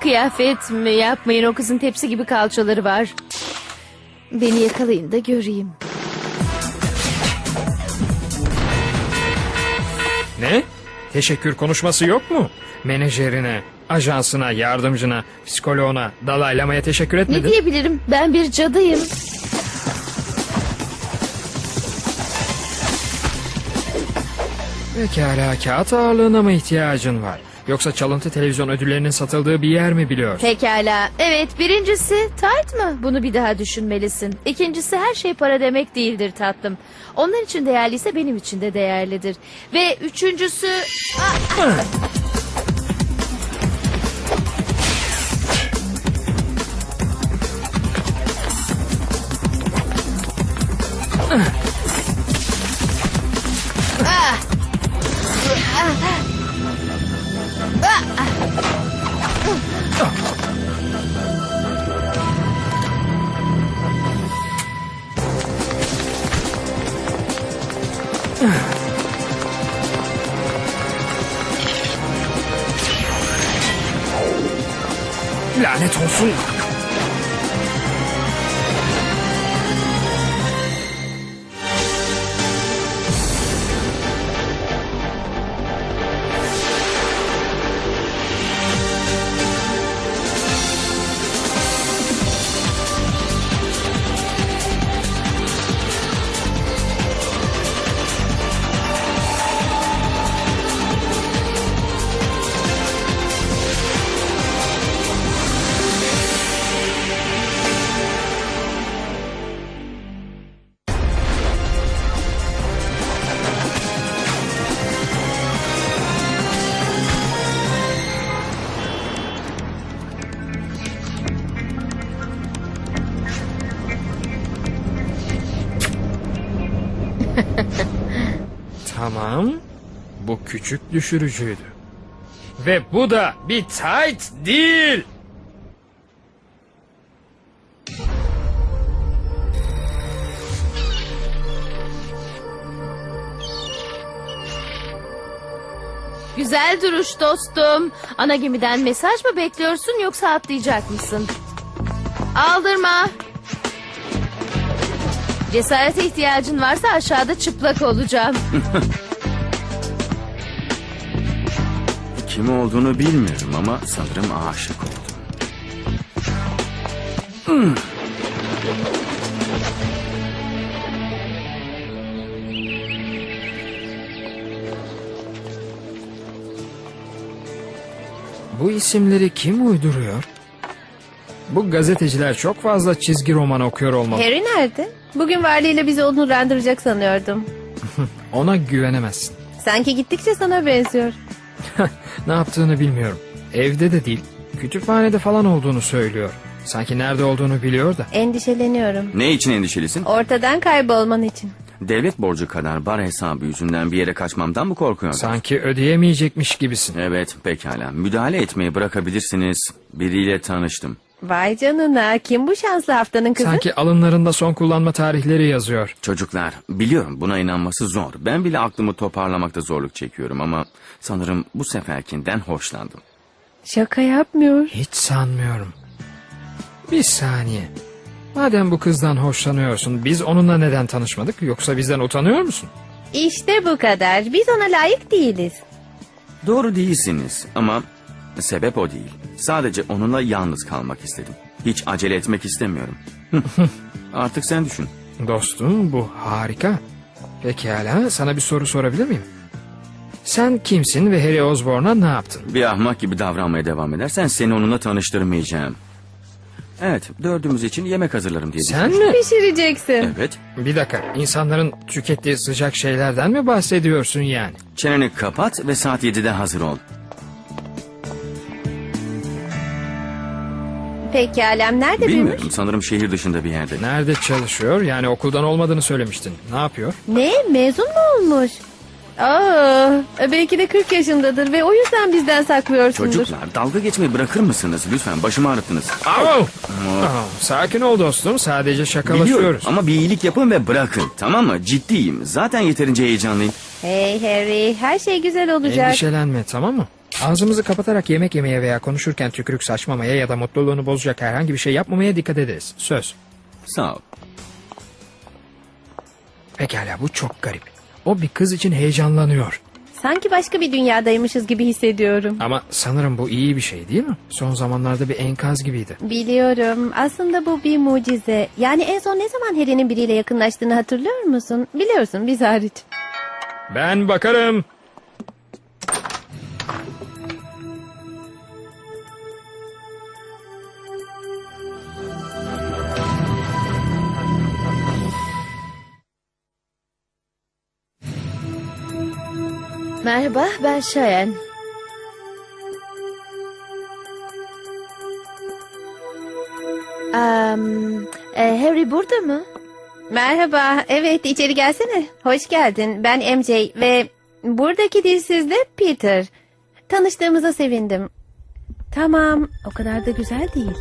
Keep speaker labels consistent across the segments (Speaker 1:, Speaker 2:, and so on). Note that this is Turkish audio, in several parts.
Speaker 1: Kıyafet mi yapmayın o kızın tepsi gibi kalçaları var. Beni yakalayın da göreyim.
Speaker 2: Ne? Teşekkür konuşması yok mu? Menajerine, ajansına, yardımcına, psikoloğuna, dalaylamaya teşekkür
Speaker 1: Ne
Speaker 2: etmedin.
Speaker 1: diyebilirim? Ben bir cadıyım.
Speaker 2: Pekala kağıt ağırlığına mı ihtiyacın var? Yoksa çalıntı televizyon ödüllerinin satıldığı bir yer mi biliyorsun?
Speaker 1: Pekala. Evet birincisi tart mı? Bunu bir daha düşünmelisin. İkincisi her şey para demek değildir tatlım. Onlar için değerliyse benim için de değerlidir. Ve üçüncüsü... Ah!
Speaker 2: 啊嗯。哦懒得重复 Tamam. Bu küçük düşürücüydü. Ve bu da bir tight değil.
Speaker 1: Güzel duruş dostum. Ana gemiden mesaj mı bekliyorsun yoksa atlayacak mısın? Aldırma. Cesarete ihtiyacın varsa aşağıda çıplak olacağım.
Speaker 3: Kim olduğunu bilmiyorum ama sanırım aşık oldum.
Speaker 2: Bu isimleri kim uyduruyor? Bu gazeteciler çok fazla çizgi roman okuyor olmalı.
Speaker 4: Harry nerede? Bugün varlığıyla bizi onurlandıracak sanıyordum.
Speaker 2: Ona güvenemezsin.
Speaker 4: Sanki gittikçe sana benziyor.
Speaker 2: Ne yaptığını bilmiyorum. Evde de değil, kütüphanede falan olduğunu söylüyor. Sanki nerede olduğunu biliyor da.
Speaker 4: Endişeleniyorum.
Speaker 3: Ne için endişelisin?
Speaker 4: Ortadan kaybolman için.
Speaker 3: Devlet borcu kadar bar hesabı yüzünden bir yere kaçmamdan mı korkuyorsun?
Speaker 2: Sanki ödeyemeyecekmiş gibisin.
Speaker 3: Evet pekala. Müdahale etmeyi bırakabilirsiniz. Biriyle tanıştım.
Speaker 4: Vay canına kim bu şanslı haftanın kızı?
Speaker 2: Sanki alınlarında son kullanma tarihleri yazıyor.
Speaker 3: Çocuklar biliyorum buna inanması zor. Ben bile aklımı toparlamakta zorluk çekiyorum ama sanırım bu seferkinden hoşlandım.
Speaker 4: Şaka yapmıyor.
Speaker 2: Hiç sanmıyorum. Bir saniye. Madem bu kızdan hoşlanıyorsun, biz onunla neden tanışmadık? Yoksa bizden utanıyor musun?
Speaker 4: İşte bu kadar. Biz ona layık değiliz.
Speaker 3: Doğru değilsiniz ama sebep o değil. Sadece onunla yalnız kalmak istedim. Hiç acele etmek istemiyorum. Artık sen düşün.
Speaker 2: Dostum bu harika. Pekala sana bir soru sorabilir miyim? Sen kimsin ve Harry Osborn'a ne yaptın?
Speaker 3: Bir ahmak gibi davranmaya devam edersen seni onunla tanıştırmayacağım. Evet, dördümüz için yemek hazırlarım diye
Speaker 2: Sen
Speaker 3: düşünmüştüm.
Speaker 2: mi?
Speaker 4: Pişireceksin.
Speaker 3: Evet,
Speaker 2: Bir dakika insanların tükettiği sıcak şeylerden mi bahsediyorsun yani?
Speaker 3: çeneni kapat ve saat 7'de hazır ol.
Speaker 4: Peki Alem nerede büyümüş?
Speaker 3: Bilmiyorum, sanırım şehir dışında bir yerde.
Speaker 2: Nerede çalışıyor? Yani okuldan olmadığını söylemiştin. Ne yapıyor?
Speaker 4: Ne? Mezun mu olmuş? Aa, belki de 40 yaşındadır ve o yüzden bizden saklıyorsundur.
Speaker 3: Çocuklar, dalga geçmeyi bırakır mısınız? Lütfen, başımı ağrıttınız.
Speaker 2: Au! Aa, sakin ol dostum. Sadece
Speaker 3: Biliyorum
Speaker 2: şakalaşıyoruz.
Speaker 3: ama bir iyilik yapın ve bırakın, tamam mı? Ciddiyim, zaten yeterince heyecanlıyım.
Speaker 4: Hey Harry, her şey güzel olacak.
Speaker 2: Endişelenme tamam mı? Ağzımızı kapatarak yemek yemeye veya konuşurken tükürük saçmamaya ya da mutluluğunu bozacak herhangi bir şey yapmamaya dikkat ederiz. Söz.
Speaker 3: Sağ ol.
Speaker 2: Pekala bu çok garip. O bir kız için heyecanlanıyor.
Speaker 4: Sanki başka bir dünyadaymışız gibi hissediyorum.
Speaker 2: Ama sanırım bu iyi bir şey değil mi? Son zamanlarda bir enkaz gibiydi.
Speaker 4: Biliyorum. Aslında bu bir mucize. Yani en son ne zaman Harry'nin biriyle yakınlaştığını hatırlıyor musun? Biliyorsun biz hariç.
Speaker 2: Ben bakarım.
Speaker 1: Merhaba ben Şayen. Am, e, Harry burada mı?
Speaker 4: Merhaba. Evet içeri gelsene. Hoş geldin. Ben MJ ve buradaki dilsiz de Peter. Tanıştığımıza sevindim. Tamam. O kadar da güzel değil.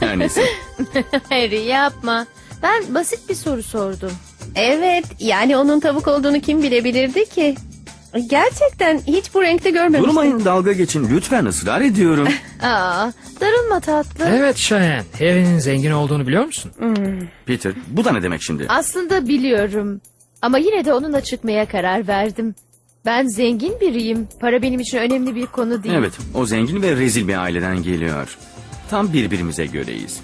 Speaker 3: Her neyse.
Speaker 1: Harry yapma. Ben basit bir soru sordum.
Speaker 4: Evet. Yani onun tavuk olduğunu kim bilebilirdi ki? Gerçekten hiç bu renkte görmemiştim.
Speaker 3: Durmayın dalga geçin. Lütfen ısrar ediyorum.
Speaker 1: Aa, darılma tatlı.
Speaker 2: Evet Şahen. Harry'nin zengin olduğunu biliyor musun?
Speaker 3: Peter bu da ne demek şimdi?
Speaker 1: Aslında biliyorum. Ama yine de onunla çıkmaya karar verdim. Ben zengin biriyim. Para benim için önemli bir konu değil.
Speaker 3: Evet o zengin ve rezil bir aileden geliyor. Tam birbirimize göreyiz.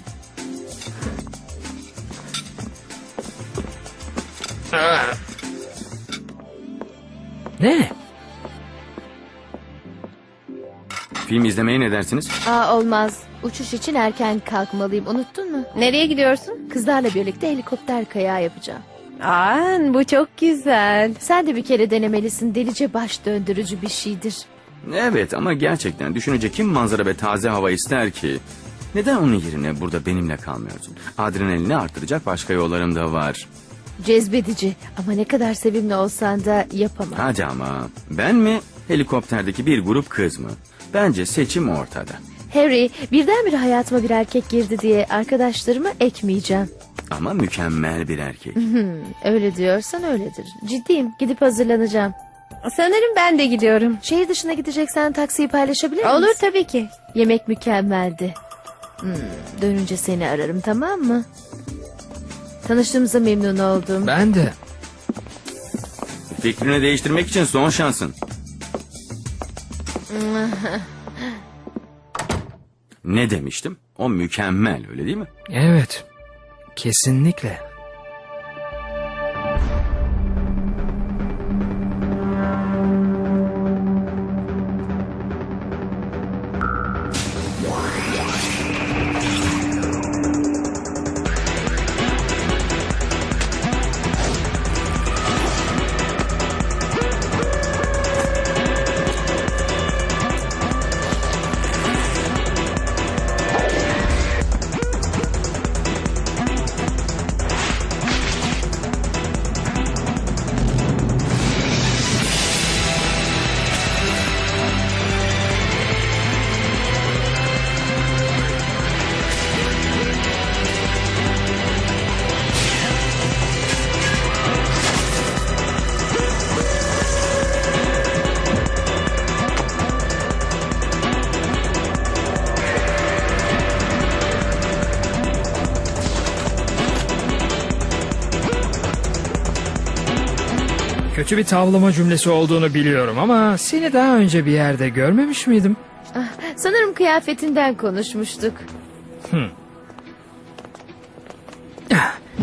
Speaker 2: Ne?
Speaker 3: Film izlemeye ne dersiniz?
Speaker 1: Aa olmaz. Uçuş için erken kalkmalıyım. Unuttun mu?
Speaker 4: Nereye gidiyorsun?
Speaker 1: Kızlarla birlikte helikopter kayağı yapacağım.
Speaker 4: Aa, bu çok güzel.
Speaker 1: Sen de bir kere denemelisin. Delice baş döndürücü bir şeydir.
Speaker 3: Evet ama gerçekten düşününce kim manzara ve taze hava ister ki? Neden onun yerine burada benimle kalmıyorsun? Adrenalini arttıracak başka yollarım da var.
Speaker 1: Cezbedici ama ne kadar sevimli olsan da yapamam.
Speaker 3: Hadi ama ben mi helikopterdeki bir grup kız mı? Bence seçim ortada.
Speaker 1: Harry birdenbire hayatıma bir erkek girdi diye arkadaşlarımı ekmeyeceğim.
Speaker 3: Ama mükemmel bir erkek.
Speaker 1: Öyle diyorsan öyledir. Ciddiyim gidip hazırlanacağım.
Speaker 4: Sanırım ben de gidiyorum.
Speaker 1: Şehir dışına gideceksen taksiyi paylaşabilir miyiz?
Speaker 4: Olur tabii ki.
Speaker 1: Yemek mükemmeldi. Hmm, dönünce seni ararım tamam mı? Tanıştığımıza memnun oldum.
Speaker 2: Ben de.
Speaker 3: Fikrini değiştirmek için son şansın. ne demiştim? O mükemmel öyle değil mi?
Speaker 2: Evet. Kesinlikle. Kötü bir tavlama cümlesi olduğunu biliyorum ama seni daha önce bir yerde görmemiş miydim?
Speaker 1: Ah, sanırım kıyafetinden konuşmuştuk.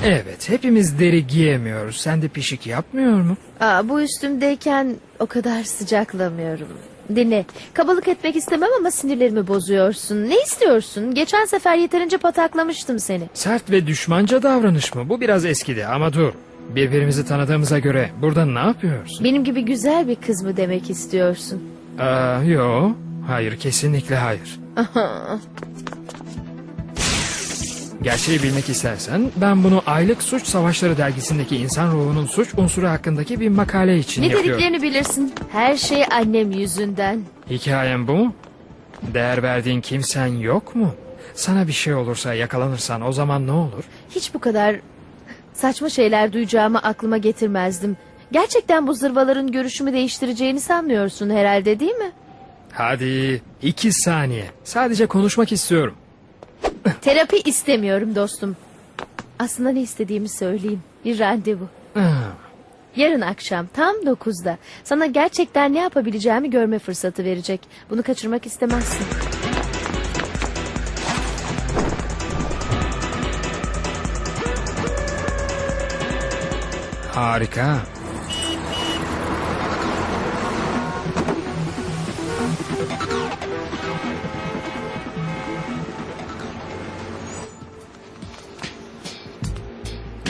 Speaker 2: Evet, hepimiz deri giyemiyoruz. Sen de pişik yapmıyor mu?
Speaker 1: Aa, bu üstümdeyken o kadar sıcaklamıyorum. Dinle, kabalık etmek istemem ama sinirlerimi bozuyorsun. Ne istiyorsun? Geçen sefer yeterince pataklamıştım seni.
Speaker 2: Sert ve düşmanca davranış mı? Bu biraz eskidi ama dur. Birbirimizi tanıdığımıza göre burada ne yapıyorsun?
Speaker 1: Benim gibi güzel bir kız mı demek istiyorsun?
Speaker 2: Aa, yo. Hayır, kesinlikle hayır. Gerçeği bilmek istersen ben bunu Aylık Suç Savaşları dergisindeki insan ruhunun suç unsuru hakkındaki bir makale için
Speaker 1: Ne
Speaker 2: yapıyorum.
Speaker 1: dediklerini bilirsin. Her şey annem yüzünden.
Speaker 2: Hikayem bu mu? Değer verdiğin kimsen yok mu? Sana bir şey olursa yakalanırsan o zaman ne olur?
Speaker 1: Hiç bu kadar saçma şeyler duyacağımı aklıma getirmezdim. Gerçekten bu zırvaların görüşümü değiştireceğini sanmıyorsun herhalde değil mi?
Speaker 2: Hadi iki saniye. Sadece konuşmak istiyorum.
Speaker 1: Terapi istemiyorum dostum. Aslında ne istediğimi söyleyeyim. Bir randevu. Yarın akşam tam 9'da sana gerçekten ne yapabileceğimi görme fırsatı verecek. Bunu kaçırmak istemezsin.
Speaker 2: Harika.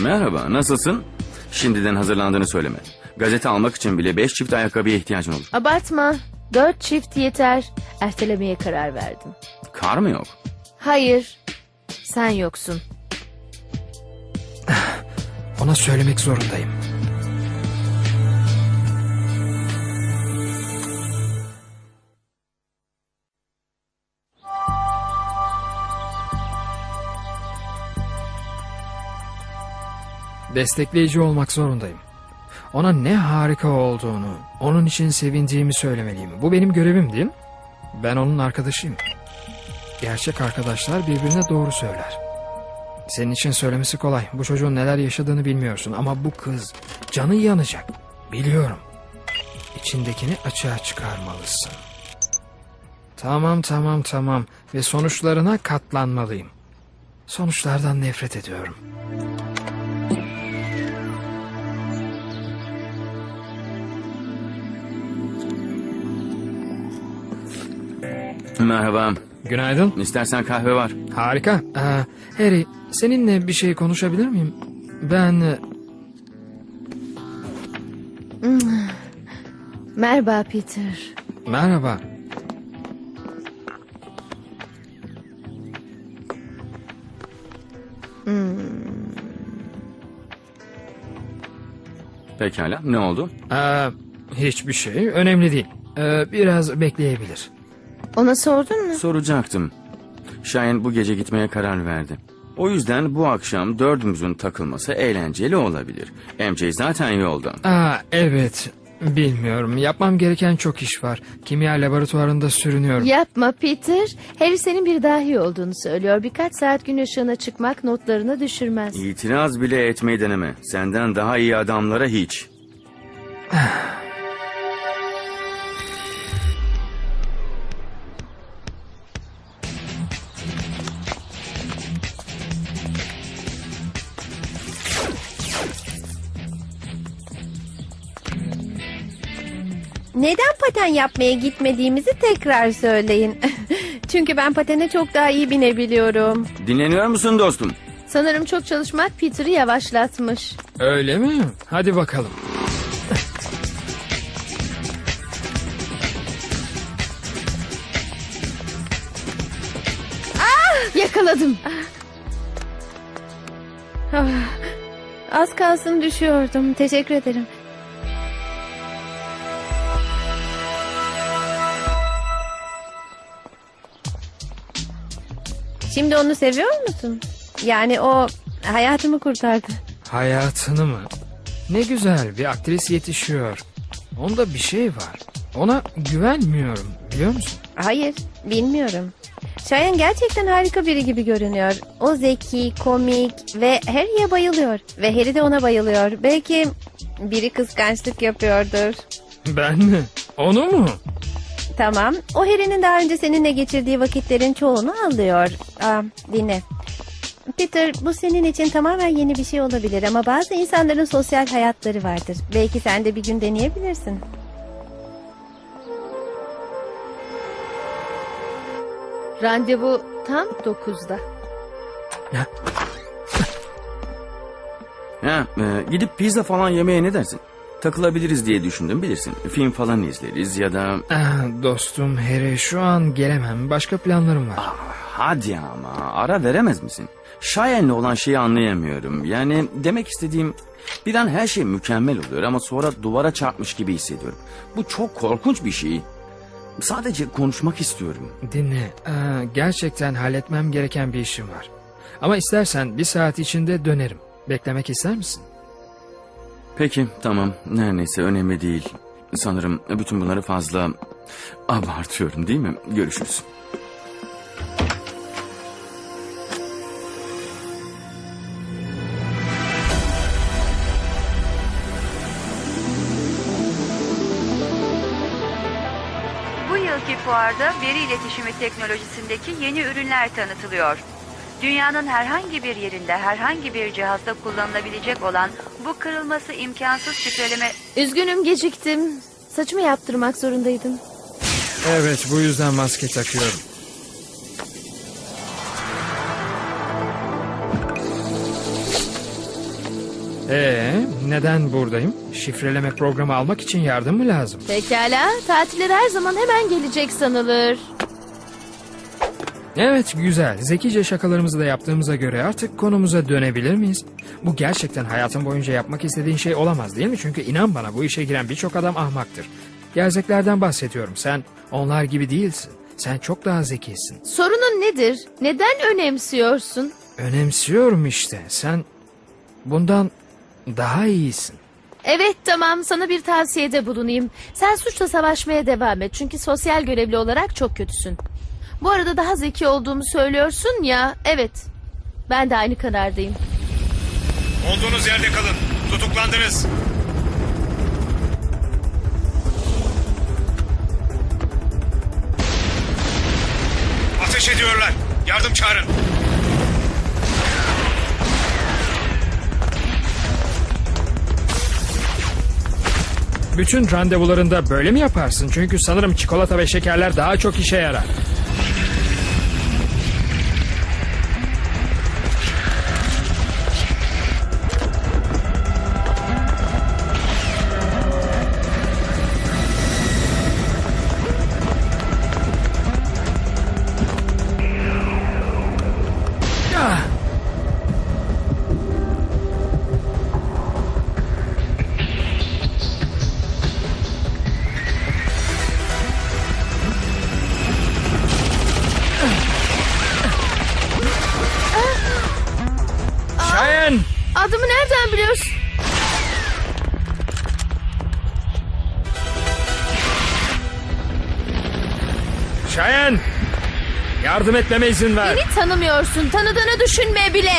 Speaker 3: Merhaba, nasılsın? Şimdiden hazırlandığını söyleme. Gazete almak için bile beş çift ayakkabıya ihtiyacın olur.
Speaker 1: Abartma. Dört çift yeter. Ertelemeye karar verdim.
Speaker 3: Kar mı yok?
Speaker 1: Hayır. Sen yoksun.
Speaker 2: Ona söylemek zorundayım. Destekleyici olmak zorundayım. Ona ne harika olduğunu, onun için sevindiğimi söylemeliyim. Bu benim görevim değil mi? Ben onun arkadaşıyım. Gerçek arkadaşlar birbirine doğru söyler. Senin için söylemesi kolay. Bu çocuğun neler yaşadığını bilmiyorsun ama bu kız canı yanacak. Biliyorum. İçindekini açığa çıkarmalısın. Tamam tamam tamam ve sonuçlarına katlanmalıyım. Sonuçlardan nefret ediyorum.
Speaker 3: Merhaba,
Speaker 2: Günaydın.
Speaker 3: İstersen kahve var.
Speaker 2: Harika. Aa, Harry, seninle bir şey konuşabilir miyim? Ben e,
Speaker 1: Merhaba Peter.
Speaker 2: merhaba.
Speaker 3: Pekala, ne oldu?
Speaker 2: Aa, hiçbir şey önemli değil. Ee, biraz bekleyebilir.
Speaker 1: Ona sordun mu?
Speaker 3: Soracaktım. Şahin bu gece gitmeye karar verdi. O yüzden bu akşam dördümüzün takılması eğlenceli olabilir. MJ zaten yolda.
Speaker 2: Aa, evet. Bilmiyorum. Yapmam gereken çok iş var. Kimya laboratuvarında sürünüyorum.
Speaker 1: Yapma Peter. Harry senin bir dahi olduğunu söylüyor. Birkaç saat gün ışığına çıkmak notlarını düşürmez.
Speaker 3: İtiraz bile etmeyi deneme. Senden daha iyi adamlara hiç.
Speaker 4: Neden paten yapmaya gitmediğimizi tekrar söyleyin. Çünkü ben patene çok daha iyi binebiliyorum.
Speaker 3: Dinleniyor musun dostum?
Speaker 1: Sanırım çok çalışmak Peter'ı yavaşlatmış.
Speaker 2: Öyle mi? Hadi bakalım.
Speaker 1: Yakaladım.
Speaker 4: Az kalsın düşüyordum. Teşekkür ederim. Şimdi onu seviyor musun? Yani o hayatımı kurtardı.
Speaker 2: Hayatını mı? Ne güzel bir aktris yetişiyor. Onda bir şey var. Ona güvenmiyorum biliyor musun?
Speaker 4: Hayır, bilmiyorum. Şayan gerçekten harika biri gibi görünüyor. O zeki, komik ve Harry'e bayılıyor. Ve Harry de ona bayılıyor. Belki biri kıskançlık yapıyordur.
Speaker 2: Ben mi? Onu mu?
Speaker 4: Tamam. O Harry'nin daha önce seninle geçirdiği vakitlerin çoğunu alıyor. Aa, dinle. Peter bu senin için tamamen yeni bir şey olabilir ama bazı insanların sosyal hayatları vardır. Belki sen de bir gün deneyebilirsin.
Speaker 1: Randevu tam 9'da.
Speaker 3: Ha, e, gidip pizza falan yemeye ne dersin? Takılabiliriz diye düşündüm bilirsin. Film falan izleriz ya da...
Speaker 2: Ah, dostum Harry şu an gelemem. Başka planlarım var.
Speaker 3: Hadi ama ara veremez misin? Şayen'le olan şeyi anlayamıyorum. Yani demek istediğim bir an her şey mükemmel oluyor ama sonra duvara çarpmış gibi hissediyorum. Bu çok korkunç bir şey. Sadece konuşmak istiyorum.
Speaker 2: Dinle. aa, gerçekten halletmem gereken bir işim var. Ama istersen bir saat içinde dönerim. Beklemek ister misin?
Speaker 3: Peki tamam her neyse önemli değil. Sanırım bütün bunları fazla abartıyorum değil mi? Görüşürüz.
Speaker 5: Bu yılki fuarda veri iletişimi teknolojisindeki yeni ürünler tanıtılıyor. Dünyanın herhangi bir yerinde herhangi bir cihazda kullanılabilecek olan bu kırılması imkansız şifreleme
Speaker 1: Üzgünüm geciktim. Saçımı yaptırmak zorundaydım.
Speaker 2: Evet bu yüzden maske takıyorum. Ee, neden buradayım? Şifreleme programı almak için yardım mı lazım?
Speaker 1: Pekala, tatiller her zaman hemen gelecek sanılır.
Speaker 2: Evet güzel. Zekice şakalarımızı da yaptığımıza göre artık konumuza dönebilir miyiz? Bu gerçekten hayatın boyunca yapmak istediğin şey olamaz değil mi? Çünkü inan bana bu işe giren birçok adam ahmaktır. Gerzeklerden bahsediyorum. Sen onlar gibi değilsin. Sen çok daha zekisin.
Speaker 1: Sorunun nedir? Neden önemsiyorsun?
Speaker 2: Önemsiyorum işte. Sen bundan daha iyisin.
Speaker 1: Evet tamam sana bir tavsiyede bulunayım. Sen suçla savaşmaya devam et çünkü sosyal görevli olarak çok kötüsün. Bu arada daha zeki olduğumu söylüyorsun ya. Evet. Ben de aynı karardayım.
Speaker 6: Olduğunuz yerde kalın. Tutuklandınız. Ateş ediyorlar. Yardım çağırın.
Speaker 2: Bütün randevularında böyle mi yaparsın? Çünkü sanırım çikolata ve şekerler daha çok işe yarar. Yardım etmeme izin ver.
Speaker 1: Beni tanımıyorsun. Tanıdığını düşünme bile.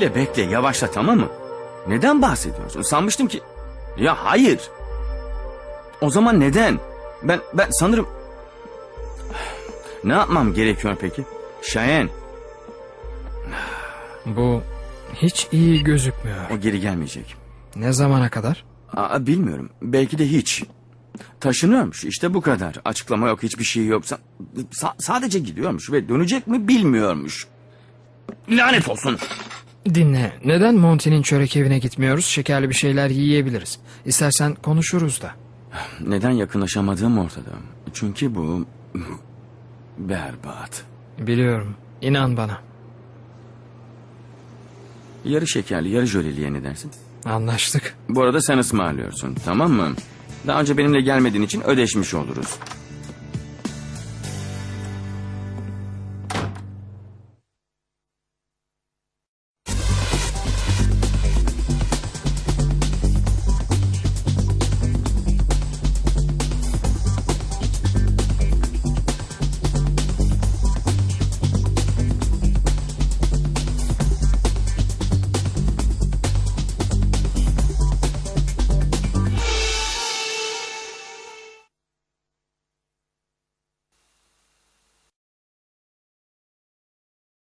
Speaker 3: Bekle bekle yavaşla tamam mı? Neden bahsediyorsun? Sanmıştım ki... Ya hayır. O zaman neden? Ben ben sanırım... Ne yapmam gerekiyor peki? Şayen
Speaker 2: Bu hiç iyi gözükmüyor.
Speaker 3: o geri gelmeyecek.
Speaker 2: Ne zamana kadar?
Speaker 3: Aa, bilmiyorum. Belki de hiç. Taşınıyormuş işte bu kadar. Açıklama yok hiçbir şey yok. Sa- sa- sadece gidiyormuş ve dönecek mi bilmiyormuş. Lanet olsun.
Speaker 2: Dinle. Neden Monty'nin çörek evine gitmiyoruz? Şekerli bir şeyler yiyebiliriz. İstersen konuşuruz da.
Speaker 3: Neden yakınlaşamadığım ortada. Çünkü bu... Berbat.
Speaker 2: Biliyorum. İnan bana.
Speaker 3: Yarı şekerli yarı jöleliye ne dersin?
Speaker 2: Anlaştık.
Speaker 3: Bu arada sen ısmarlıyorsun tamam mı? Daha önce benimle gelmediğin için ödeşmiş oluruz.